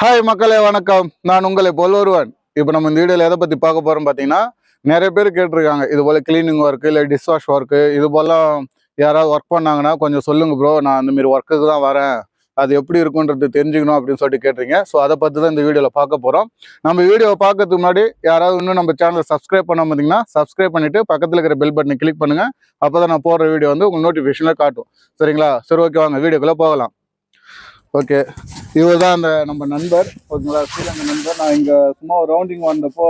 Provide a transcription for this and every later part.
Hi மக்களே வணக்கம். நான் உங்களை போல் ஒருவன். இப்போ நம்ம இந்த வீடியோவில் எதை பற்றி பார்க்க போகிறோம் பார்த்தீங்கன்னா நிறைய பேர் கேட்டிருக்காங்க. இது போல் கிளீனிங் ஒர்க்கு இல்லை டிஷ் வாஷ் ஒர்க்கு இது போலாம் யாராவது ஒர்க் பண்ணாங்கன்னா கொஞ்சம் சொல்லுங்கள் ப்ரோ நான் அந்தமாரி ஒர்க்குக்கு தான் வரேன். அது எப்படி இருக்குன்றது தெரிஞ்சுக்கணும் அப்படின்னு சொல்லிட்டு கேட்டிருங்க ஸோ அதை பற்றி தான் இந்த வீடியோவில் பார்க்க போகிறோம் நம்ம வீடியோவை பார்க்கறதுக்கு முன்னாடி யாராவது இன்னும் நம்ம சேனலை சப்ஸ்கிரைப் பண்ண பார்த்தீங்கன்னா சப்ஸ்கிரைப் பண்ணிவிட்டு பக்கத்தில் இருக்கிற பெல் பட்டனை கிளிக் பண்ணுங்கள் அப்போ தான் நான் போடுற வீடியோ வந்து உங்கள் நோட்டிஃபிகேஷனில் காட்டும். சரிங்களா? சரி ஓகே வாங்க. வீடியோக்குள்ளே போகலாம். ஓகே. இவர் தான் அந்த நம்ம நண்பர். ஓகேங்களா? ஸ்ரீலங்கா நண்பர். நான் இங்கே சும்மா ரவுண்டிங் வந்தப்போ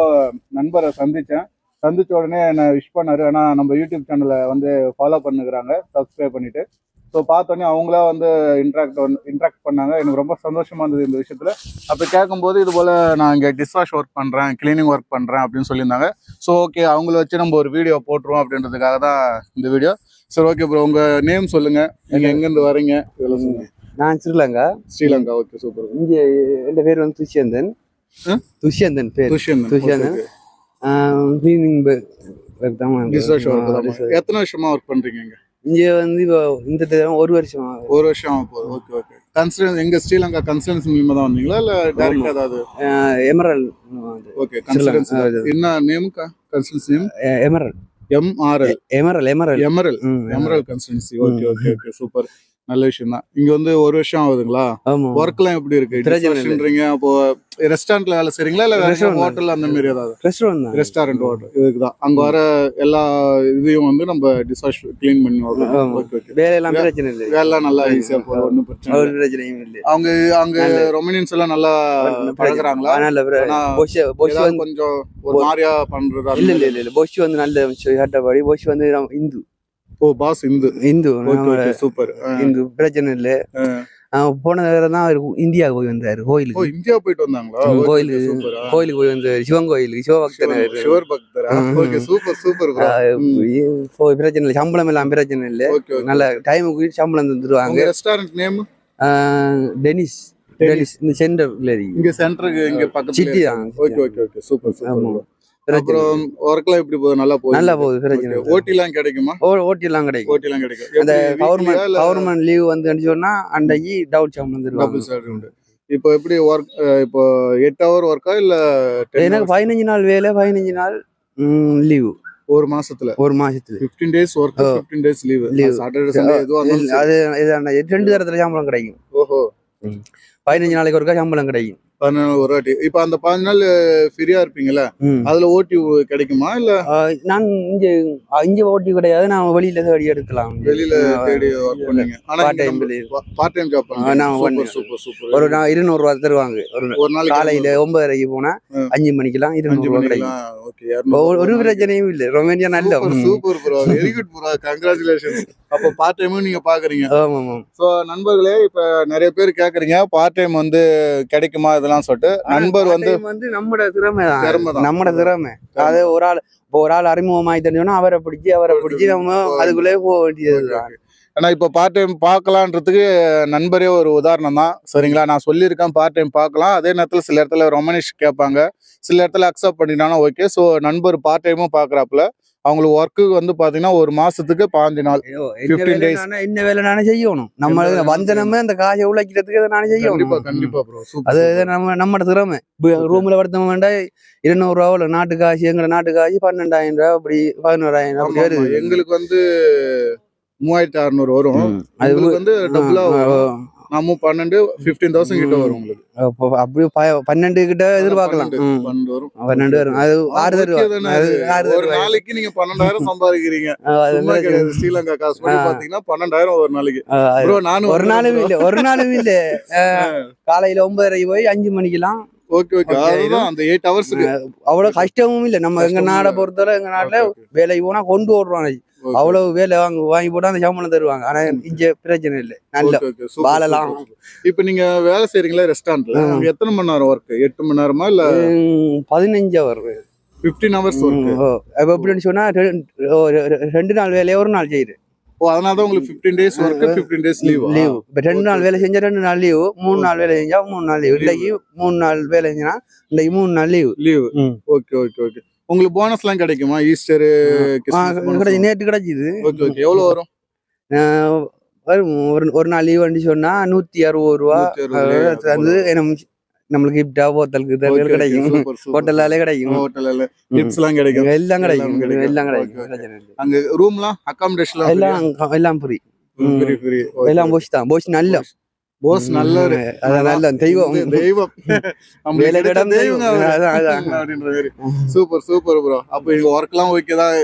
நண்பரை சந்தித்தேன் சந்திச்ச உடனே என்னை விஷ் பண்ணார். ஆனால் நம்ம யூடியூப் சேனலை வந்து ஃபாலோ பண்ணுக்கிறாங்க. சப்ஸ்கிரைப் பண்ணிவிட்டு ஸோ பார்த்தோன்னே அவங்களா வந்து இன்ட்ராக்ட் வந்து இன்ட்ராக்ட் பண்ணாங்க. எனக்கு ரொம்ப சந்தோஷமாக இருந்தது இந்த விஷயத்தில். அப்போ கேட்கும்போது இது போல் நான் இங்கே டிஷ்வாஷ் ஒர்க் பண்ணுறேன் கிளீனிங் ஒர்க் பண்ணுறேன் அப்படின்னு சொல்லியிருந்தாங்க. ஸோ ஓகே அவங்கள வச்சு நம்ம ஒரு வீடியோ போட்டுருவோம் அப்படின்றதுக்காக தான் இந்த வீடியோ சரி ஓகே ப்ரோ உங்கள் நேம் சொல்லுங்கள் நீங்கள் எங்கேருந்து வரீங்க? இதெல்லாம் சொல்லுங்கள் நான் ஸ்ரீலங்கா. ஸ்ரீலங்கா ஓகே சூப்பர் இங்க என் பேர் வந்து துஷ்யந்தன்? துஷ்யந்தன் பேர். துஷ்யந்தன். கிளீனிங் எத்தனை வருஷமா ஒர்க் பண்றீங்க இங்க? இங்க வந்து இப்போ இந்த ஒரு வருஷம். ஒரு வருஷம் போகுது. ஓகே ஓகே கன்சல்டன்ஸ் எங்க ஸ்ரீலங்கா கன்சல்டன்ஸ் மூலியமா தான் வந்தீங்களா? இல்ல டைரக்டா ஏதாவது? எமரல் ஓகே கன்சல்டன்ஸ் என்ன name consultants name Emerald MRL Emerald Emerald Emerald Emerald consultancy okay okay okay super நல்ல விஷயம் தான் இங்க வந்து ஒரு வருஷம் ஆகுதுங்களா? ஒர்க் எல்லாம் எப்படி இருக்கு? அப்போ ரெஸ்டாரண்ட்ல வேலை செய்றீங்களா? இல்ல. ஹோட்டல் அந்த மாதிரி ஏதாவது? ரெஸ்டாரண்ட் ரெஸ்டாரண்ட் ஹோட்டல் இதுக்கு தான் அங்க வர எல்லா இதையும் வந்து நம்ம டிஷ்வாஷ் க்ளீன் பண்ணி வேலையெல்லாம் பிரச்சனை இல்லை. வேலை நல்லா ஈஸியா போகும் ஒன்றும் பிரச்சனை ஒரு பிரச்சனையும் இல்லை. அவங்க அங்க ரொமேனியன்ஸ் எல்லாம் நல்லா பழகுறாங்களா? கொஞ்சம் ஒரு மாதிரியா பண்றதா இல்ல இல்ல. இல்ல பொஷ் வந்து நல்ல சட்டப்படி பொஷ் வந்து இந்து. ஓ பாஸ் இந்து. இந்து. சூப்பர் இந்து பிரச்சனை இல்ல. போன தடவை தான் அவர் இந்தியாவுக்கு போய் வந்தாரு ஓ கோயிலுக்கு இந்தியா போயிட்டு வந்தாங்களா? கோயிலுக்கு. கோயிலுக்கு போய் வந்தாரு. சிவன் கோயிலுக்கு சிவபக்தர். சிவர் பக்தரா. சூப்பர் சூப்பர் பிரச்சனை இல்லை. சம்பளம் எல்லாம் பிரச்சனை இல்லை. நல்ல டைமுக்கு சம்பளம் தந்துருவாங்க. Restaurant name Denis. டெனிஸ். இந்த இருக்கு. இங்க சென்டருக்கு இங்க பக்கத்துல சிட்டி தான் okay okay okay super. Super அப்புறம் ஒர்க்லாம் எப்படி போகுது? நல்லா போகுது. நல்லா போகுது பிரச்சனை இல்லை. ஓட்டி எல்லாம் கிடைக்குமா? ஓ- ஓட்டி எல்லாம் கிடைக்கும். ஓட்டி எல்லாம் கிடைக்கும் அந்த கவர்மெண்ட் கவர்மெண்ட் லீவ் வந்து சொன்னா அன்றைக்கு டவுட் டபுள் சேலரி உண்டு. இப்போ எப்படி ஒர்க் இப்போ எட்டு ஹவர் ஒர்க்கா இல்ல 10 எனக்கு? பதினஞ்சு நாள் வேலை பதினஞ்சு நாள் லீவு ஒரு மாசத்துல? ஒரு மாசத்துல. 15 days work oh. 15 days leave. Saturday Sunday எதுவா. அது இது ரெண்டு தரத்துல சம்பளம் கிடைக்கும். ஓஹோ. பதினஞ்சு நாளைக்கு ஒருக்கா சம்பளம் கிடைக்கும். பதினாலு ஒரு வாட்டி. இப்போ அந்த பதினஞ்சு நாள் ஃப்ரீயா இருப்பீங்கல்ல. அதுல ஓட்டி கிடைக்குமா இல்ல? நான் இங்க இங்க ஓட்டி கிடையாது. நான் வெளியில தேடி எடுக்கலாம். வெளியில தேடி ஒர்க் பண்ணீங்க ஆனா part time part time job நான் சூப்பர். சூப்பர் ஒரு நாள் இருநூறு ரூபா தருவாங்க. ஒரு ஒரு நாளைக்கு காலையில ஒன்பதரைக்கு போனா. அஞ்சு மணிக்கெல்லாம் இருநூறு ரூபா கிடைக்கும். ஒரு- பிரச்சனையும் இல்ல. ரொமேனியா நல்ல. Super bro very good bro congratulations அப்போ பார்ட் டைமும் நீங்க பாக்குறீங்க. ஆமா ஆமா ஸோ நண்பர்களே இப்ப நிறைய பேர் கேக்குறீங்க. பார்ட் டைம் வந்து கிடைக்குமா இதெல்லாம் சொல்லிட்டு. நண்பர் வந்து வந்து நம்மட திறமை தான். நம்மட திறமை. அது ஒரு ஆள் இப்போ ஒரு ஆள் அறிமுகமாயி தெரிஞ்சோன்னா அவரை பிடிச்சி அவரை பிடிச்சி நம்ம அதுக்குள்ளே போக வேண்டியது ஆனா இப்ப பார்ட் டைம் பார்க்கலான்றதுக்கு நண்பரே ஒரு உதாரணம் தான். சரிங்களா? நான் சொல்லியிருக்கேன் பார்ட் டைம் பார்க்கலாம் அதே நேரத்துல சில இடத்துல ரொமனிஷ் கேட்பாங்க. சில இடத்துல அக்செப்ட் பண்ணிட்டானா ஓகே ஸோ நண்பர் பார்ட் டைமும் பாக்குறாப்புல. அவங்களுக்கு ஒர்க்கு வந்து பாத்தீங்கன்னா ஒரு மாசத்துக்கு பாஞ்சு நாள். 15 வேலை. நானே- செய்யணும். நம்ம வேலை வந்தனமே அந்த காசை உழைக்கிறதுக்கு அதை நானே செய்யணும். கண்டிப்பா ப்ரோ அது நம்ம நம்மட திறமை. ரூம்ல படுத்த வேண்டாம் இருநூறு ரூபா நாட்டு காசு எங்கட நாட்டு காசு பன்னெண்டாயிரம் ரூபா அப்படி பதினோராயிரம் ரூபா வருது. எங்களுக்கு வந்து மூவாயிரத்தி அறுநூறு வரும். அது வந்து டபுளா ஆ, வரும் நம்ம பன்னெண்டு ஃபிஃப்டீன் தௌசண்ட் கிட்ட வரும் உங்களுக்கு. அப்போ அப்படியே ப- பன்னெண்டு கிட்ட எதிர்பார்க்கலாம். பன்னெண்டு, வரும். பன்னெண்டு வரும். அது ஆறு Okay தருவா தானே அது அது? ஆறு ஒரு நாளைக்கு நீங்க பன்னெண்டாயிரம் சம்பாதிக்கிறீங்க. ஸ்ரீலங்கா காசு. பாத்தீங்கன்னா பன்னெண்டாயிரம் ஒரு நாளைக்கு. நானும் ஒரு நாளும் இல்ல ஒரு நாளும் இல்ல. காலையில ஒன்பதரைக்கு போய் அஞ்சு மணிக்கெல்லாம். Okay okay. அதுதான் அந்த எயிட் ஹவர்ஸ்க்கு அவ்வளவு கஷ்டமும் இல்ல. நம்ம எங்க நாடை. பொறுத்தவரை எங்க நாட்டுல வேலைக்கு போனா கொண்டு ஓடுறோம். அவ்வளவு வேலை வாங்க வாங்கி போட்டா அந்த சம்பளம் தருவாங்க. ஆனா இங்க பிரச்சனை இல்ல. நல்ல வாழலாம். இப்ப நீங்க வேலை செய்றீங்களா ரெஸ்டாரண்ட்ல எத்தனை மணி நேரம் ஒர்க் எட்டு மணி நேரமா இல்ல? பதினஞ்சு அவர் பிப்டீன் ஹவர்ஸ் அப்ப எப்படின்னு சொன்னா ரெண்டு- நாள் வேலையை ஒரு நாள் செய்யுது. ஓ அதனால தான் உங்களுக்கு fifteen days work fifteen days leave leave இப்ப ரெண்டு நாள் வேலை செஞ்சா ரெண்டு நாள் லீவு மூணு நாள் வேலை செஞ்சா மூணு நாள் லீவு. இன்னைக்கு மூணு நாள் வேலை செஞ்சா இன்னைக்கு மூணு நாள் leave leave okay okay okay உங்களுக்கு போனஸ் எல்லாம் கிடைக்குமா ஈஸ்டர் நேற்று கிடைச்சிது. ஓகே ஓகே எவ்வளவு வரும்? வரும். ஒரு ஒரு நாள் லீவ் வந்து சொன்னா நூத்தி அறுபது ரூபா. 160 அஹ் தந்து எனக்கு நம்மளுக்கு கிஃப்டா இதெல்லாம் கிடைக்கும். ஹோட்டலாலே கிடைக்கும். ஹோட்டல்ல எல்லாம் கிடைக்கும். எல்லாம் கிடைக்கும். எல்லாம் கிடைக்கும். அங்க ரூம்லாம் அகாமடேஷன்லாம் எல்லாம் எல்லாம் ஃப்ரீ எல்லாம் போஸ் தான். போஸ் நல்ல. போஸ் நல்ல ஒரு நல்ல தெய்வம். தெய்வம். அப்படின்ற மாதிரி. சூப்பர் சூப்பர் ப்ரோ அப்ப இங்க ஒர்க் எல்லாம் ஓகே தான்.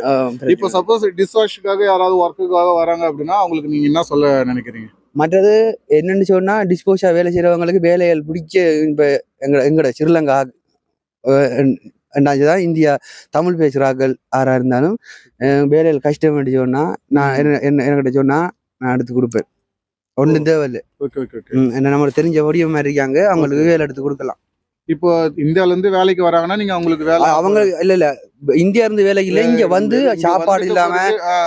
இப்போ. சப்போஸ் டிஷ் வாஷ்க்காக யாராவது ஒர்க்குக்காக வராங்க அப்படின்னா அவங்களுக்கு நீங்க என்ன சொல்ல நினைக்கிறீங்க? மற்றது என்னன்னு சொன்னா டிஸ்போஸா வேலை செய்யறவங்களுக்கு வேலைகள் பிடிக்க இப்ப எங்க எங்கட ஸ்ரீலங்கா என்னாச்சுதான் இந்தியா தமிழ் பேசுறாக்கள் யாரா இருந்தாலும் வேலைகள் கஷ்டம் சொன்னா நான் என்ன என்ன- என்கிட்ட சொன்னா நான் எடுத்து கொடுப்பேன். ஒன்றும் தேவையில்லை. Okay okay okay. என்ன நம்மளுக்கு தெரிஞ்ச வடிவம் மாதிரி இருக்காங்க அவங்களுக்கு வேலை எடுத்து கொடுக்கலாம். இப்போ இந்தியால இருந்து வேலைக்கு வராங்கன்னா நீங்க அவங்களுக்கு வேலை அவங்க இல்ல இல்ல இந்தியா இருந்து வேலைக்கு இல்ல இங்க வந்து சாப்பாடு இல்லாம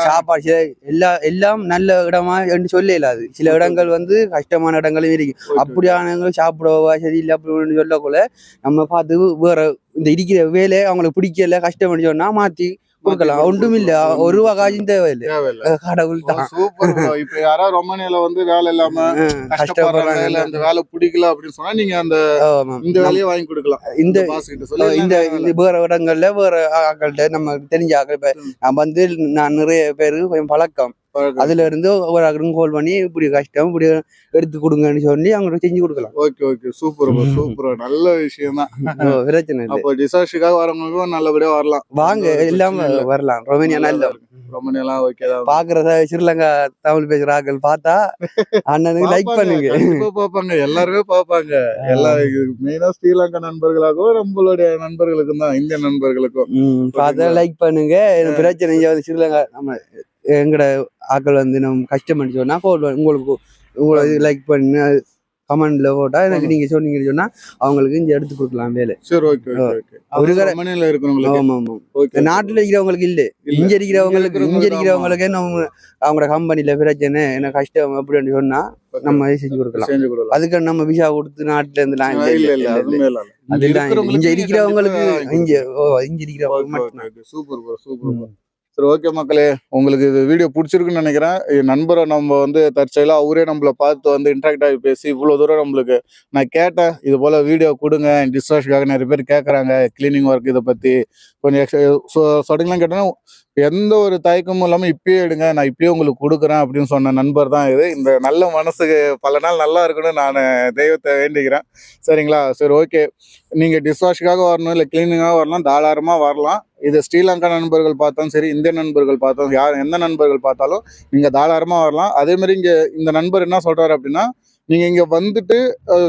சாப்பாடு எல்லா எல்லாம் நல்ல இடமா என்று சொல்ல இல்லாது சில இடங்கள் வந்து கஷ்டமான இடங்களும் இருக்கு. okay, அப்படியானவங்க சாப்பிடவா சரியில்லை அப்படின்னு சொல்லக்குள்ள நம்ம பார்த்து வேற இந்த இருக்கிற வேலையை அவங்களுக்கு பிடிக்கல கஷ்டம் சொன்னா மாத்தி கொடுக்கலாம். ஒன்றும் இல்ல. ஒரு ரூபா காசும் தேவையில்லை. கடவுள் தான். சூப்பர் இப்ப யாராவது ரொமானியால வந்து வேலை இல்லாம கஷ்டப்படுறாங்க இல்ல அந்த வேலை பிடிக்கல அப்படின்னு சொன்னா நீங்க அந்த. இந்த வேலையை வாங்கி கொடுக்கலாம். இந்த பாஸ் கிட்ட சொல்லி அஹ் இந்த இந்த வேற இடங்கள்ல வேற ஆக்கள்கிட்ட நம்ம தெரிஞ்ச ஆக்கள் நான் வந்து நான் நிறைய பேரு கொஞ்சம் பழக்கம். அதுல இருந்து ஒரு ஆக்களும் கால் பண்ணி இப்படி கஷ்டம் இப்படி எடுத்து கொடுங்கன்னு சொல்லி அவங்களுக்கு செஞ்சு கொடுக்கலாம். ஓகே ஓகே சூப்பர் சூப்பர் நல்ல விஷயம் தான் ஓ, பிரச்சனை இல்லை. அப்போ டிசாஸ்டுக்காக வரவங்களுக்கும் நல்லபடியா வரலாம். வாங்க எல்லாம். வரலாம். ரொமேனியா நல்ல ரொமானியாலாம் ஓகே தான். பாக்குறத ஸ்ரீலங்கா தமிழ் பேசுற ஆக்கள் பார்த்தா அண்ணனுக்கு லைக் பண்ணுங்க. பாப்பாங்க எல்லாருமே பாப்பாங்க எல்லா மெயினா ஸ்ரீலங்கா நண்பர்களாகவும் நம்மளுடைய நண்பர்களுக்கும் தான் இந்திய நண்பர்களுக்கும். பார்த்தா லைக் பண்ணுங்க. பிரச்சனை இங்க வந்து ஸ்ரீலங்கா நம்ம எங்கட ஆக்கள் வந்து நம்ம கஷ்டம் சொன்னா பண்ணு. உங்களுக்கு உங்களுக்கு லைக் பண்ணு கமெண்ட்ல போட்டா எனக்கு நீங்க சொன்னீங்கன்னு சொன்னா அவங்களுக்கு இங்க எடுத்து கொடுக்கலாம் வேலை. சரி ஓகே ஒரு இருக்கிறவங்களுக்கு. ஆமா ஆமா. ஓகே நாட்டுல இருக்கிறவங்களுக்கு இல்ல. இங்க இருக்கிறவங்களுக்கு இங்க இருக்கிறவங்களுக்கு நம்ம அவங்களோட கம்பெனில பிரச்சனை எனக்கு கஷ்டம் அப்படின்னு சொன்னா நம்ம செஞ்சு கொடுக்கலாம். செஞ்சு கொடுக்கலாம். அதுக்கு நம்ம விசா கொடுத்து நாட்டுல இருந்து இங்க அதுதான் இங்க இருக்கிறவங்களுக்கு இங்க ஓ இங்க இருக்கிறவங்க மட்டும் சூப்பர் ப்ரோ சூப்பர் ப்ரோ சரி ஓகே மக்களே. உங்களுக்கு இது வீடியோ பிடிச்சிருக்குன்னு நினைக்கிறேன். என் நண்பரை நம்ம வந்து தற்செயலா அவரே நம்மள பார்த்து வந்து இன்ட்ராக்ட் ஆகி பேசி இவ்வளவு தூரம் நம்மளுக்கு நான் கேட்டேன். இது போல வீடியோ கொடுங்க. டிஸ்வாஷ்க்காக நிறைய பேர் கேட்குறாங்க கிளீனிங் ஒர்க் இதை பத்தி கொஞ்சம் சொடங்கலாம் கேட்டேன்னா எந்த ஒரு தயக்கமும் இல்லாமல் இப்பயே எடுங்க நான் இப்பயே உங்களுக்கு கொடுக்குறேன் அப்படின்னு சொன்ன நண்பர் தான் இது. இந்த நல்ல மனசுக்கு பல நாள் நல்லா இருக்கணும்னு நான் தெய்வத்தை வேண்டிக்கிறேன். சரிங்களா? சரி ஓகே நீங்கள் டிஷ்வாஷுக்காக வரணும் இல்லை கிளீனிங்காக வரலாம் தாராளமாக வரலாம். இது ஸ்ரீலங்கா நண்பர்கள் பார்த்தாலும் சரி இந்திய நண்பர்கள் பார்த்தாலும் யார் எந்த நண்பர்கள் பார்த்தாலும் நீங்கள் தாராளமாக வரலாம். அதேமாதிரி இங்கே இந்த நண்பர் என்ன சொல்கிறாரு அப்படின்னா நீங்கள் இங்கே வந்துட்டு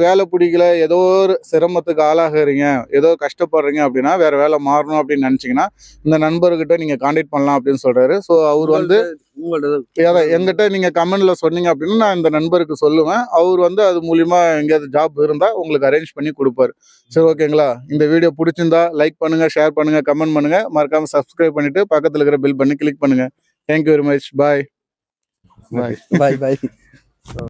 வேலை பிடிக்கல ஏதோ ஒரு சிரமத்துக்கு ஆளாகிறீங்க ஏதோ கஷ்டப்படுறீங்க அப்படின்னா வேற வேலை மாறணும் அப்படின்னு நினச்சிங்கன்னா இந்த நண்பர்கிட்ட நீங்கள் காண்டாக்ட் பண்ணலாம் அப்படின்னு சொல்கிறாரு ஸோ அவர் வந்து உங்களோட அதான் எங்கிட்ட நீங்க கமெண்ட்ல சொன்னீங்க அப்படின்னா நான் இந்த நண்பருக்கு சொல்லுவேன். அவர் வந்து அது மூலியமா எங்கேயாவது ஜாப் இருந்தா உங்களுக்கு அரேஞ்ச் பண்ணி கொடுப்பாரு. சரி ஓகேங்களா? இந்த வீடியோ பிடிச்சிருந்தா லைக் பண்ணுங்க ஷேர் பண்ணுங்க கமெண்ட் பண்ணுங்க. மறக்காம சப்ஸ்கிரைப் பண்ணிட்டு பக்கத்துல இருக்கிற பெல் பண்ணி கிளிக் பண்ணுங்க. Thank you very much bye bye bye bye